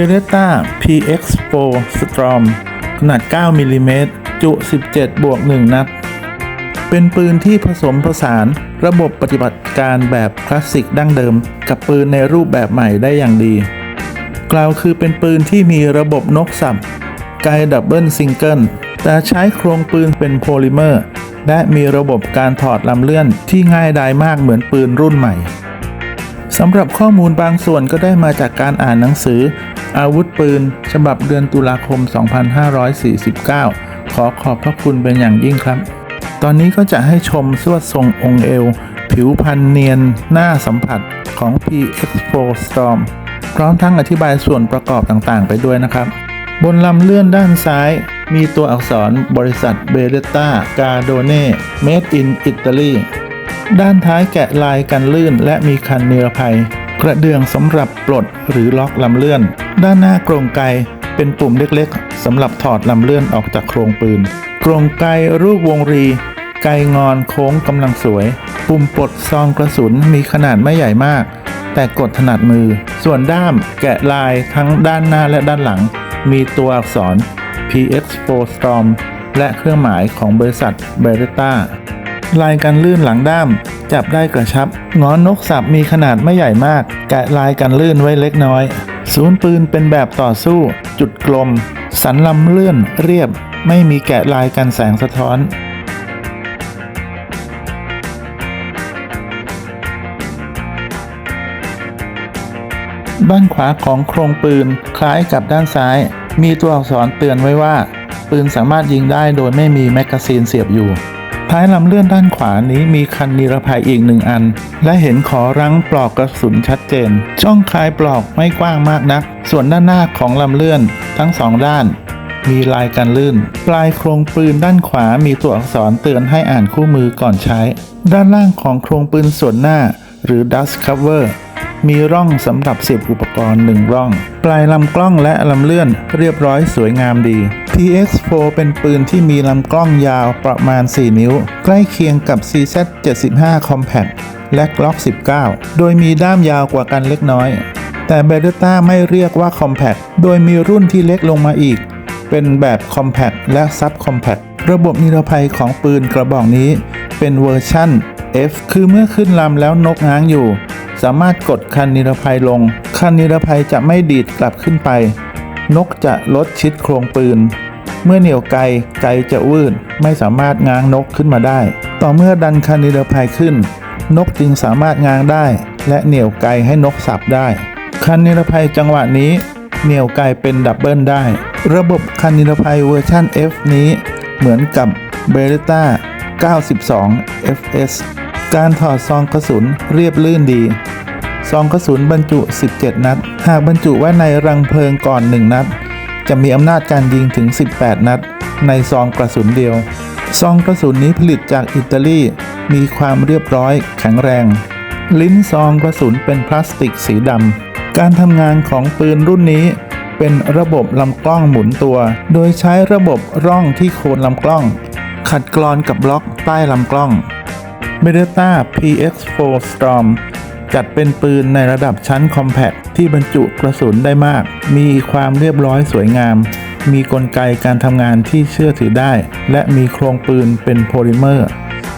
Beretta PX4 Storm ขนาด 9มิลลิเมตรจุ 17 บวก 1 นัด เป็นปืนที่ผสมผสานระบบปฏิบัติการแบบคลาสสิกดั้งเดิม กับปืนในรูปแบบใหม่ได้อย่างดี กล่าวคือเป็นปืนที่มีระบบนกสับไกดับเบิลซิงเกิลแต่ใช้โครงปืนเป็นโพลิเมอร์ และมีระบบการถอดลำเลื่อนที่ง่ายดายมากเหมือนปืนรุ่นใหม่สำหรับข้อมูลบางส่วนก็ได้มาจากการอ่านหนังสือ อาวุธปืน ฉบับเดือนตุลาคม 2549 ขอขอบพระคุณเป็นอย่างยิ่งครับ ตอนนี้ก็จะให้ชมสวดทรงองค์เอว ผิวพันเนียน หน้าสัมผัสของ PX4 Storm พร้อมทั้งอธิบายส่วนประกอบต่างๆ ไปด้วยนะครับ บนลำเลื่อนด้านซ้าย มีตัวอักษรบริษัทเบเ e ต้ากาโดเน่ Made in Italy ด้านท้ายแกะลายกันลื่นและมีคันนิรภัย กระเดื่องสำหรับปลดหรือล็อกลำเลื่อน ด้านหน้ากรงไกเป็นปุ่มเล็กๆสำหรับถอดลำเลื่อนออกจากโครงปืน กรงไกรูปวงรี ไกงอนโค้งกำลังสวย ปุ่มปลดซองกระสุนมีขนาดไม่ใหญ่มาก แต่กดถนัดมือ ส่วนด้ามแกะลายทั้งด้านหน้าและด้านหลัง มีตัวอักษร PX4 Storm และเครื่องหมายของบริษัท Beretta ลายกันลื่นหลังด้าม จับได้กระชับงอนนกสับมีขนาดไม่ใหญ่มาก แกะลายกันลื่นไว้เล็กน้อยศูนย์ปืนเป็นแบบต่อสู้ จุดกลม สันลำเลื่อนเรียบ ไม่มีแกะลายกันแสงสะท้อนด้านขวาของโครงปืนคล้ายกับด้านซ้าย มีตัวอักษรเตือนไว้ว่า ปืนสามารถยิงได้โดยไม่มีแมกกาซีนเสียบอยู่ ท้ายลำเลื่อนด้านขวานี้มีคันนิรภัยอีกหนึ่งอัน และเห็นขอรั้งปลอกกระสุนชัดเจน ช่องคลายปลอกไม่กว้างมากนัก ส่วนด้านหน้าของลำเลื่อนทั้งสองด้าน มีลายกันลื่น ปลายโครงปืนด้านขวามีตัวอักษรเตือนให้อ่านคู่มือก่อนใช้ ด้านล่างของโครงปืนส่วนหน้า หรือ dust cover มีร่องสำหรับเสียบอุปกรณ์หนึ่งร่อง ปลายลำกล้องและลำเลื่อนเรียบร้อยสวยงามดี PX4 เป็นปืนที่มีลำกล้องยาวประมาณ 4 นิ้ว ใกล้เคียงกับ CZ75 Compact และ Glock 19 โดยมีด้ามยาวกว่ากันเล็กน้อย แต่ Beretta ไม่เรียกว่า Compact โดยมีรุ่นที่เล็กลงมาอีก เป็นแบบ Compact และ Sub Compact ระบบนิรภัยของปืนกระบอกนี้ เป็นเวอร์ชั่น F คือเมื่อขึ้นลำแล้วนกง้างอยู่ สามารถกดคันนิรภัยลง คันนิรภัยจะไม่ดีดกลับขึ้นไป นกจะลดชิดโครงปืน เมื่อเหนี่ยวไกลไกจะวืดไม่สามารถง้างนกขึ้นมาได้ ต่อเมื่อดันคันนิรภัยขึ้น นกจึงสามารถง้างได้ และเหนี่ยวไกลให้นกสับได้ คันนิรภัยจังหวะนี้เหนี่ยวไกลเป็นดับเบิลได้ ระบบคันนิรภัยเวอร์ชัน F นี้เหมือนกับ Beretta 92 FS การถอดซองกระสุนเรียบลื่นดี ซองกระสุนบรรจุ 17 นัด หากบรรจุไว้ในรังเพลิงก่อน 1 นัด จะมีอำนาจการยิงถึง 18 นัด ในซองกระสุนเดียว ซองกระสุนนี้ผลิตจากอิตาลี มีความเรียบร้อยแข็งแรง ลิ้นซองกระสุนเป็นพลาสติกสีดำ การทำงานของปืนรุ่นนี้ เป็นระบบลำกล้องหมุนตัว โดยใช้ระบบร่องที่โคนลำกล้อง ขัดกรอนกับบล็อกใต้ลำกล้อง b e r e t t a PX4 Storm จัดเป็นปืนในระดับชั้น Compact ที่บรรจุกระสุนได้มาก มีความเรียบร้อยสวยงาม มีกลไกการทำงานที่เชื่อถือได้ และมีโครงปืนเป็นโพลิเมอร์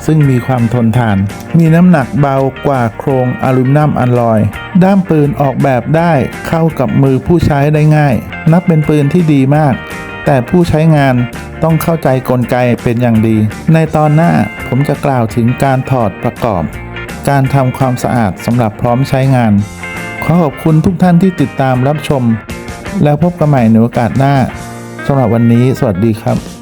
ซึ่งมีความทนทาน มีน้ำหนักเบากว่าโครงอลูมิเนียมอัลลอย ด้ามปืนออกแบบได้เข้ากับมือผู้ใช้ได้ง่าย นับเป็นปืนที่ดีมาก แต่ผู้ใช้งานต้องเข้าใจกลไกเป็นอย่างดี ในตอนหน้าผมจะกล่าวถึงการถอดประกอบ การทำความสะอาดสำหรับพร้อมใช้งาน ขอขอบคุณทุกท่านที่ติดตามรับชม แล้วพบกันใหม่ในโอกาสหน้าสำหรับวันนี้ สวัสดีครับ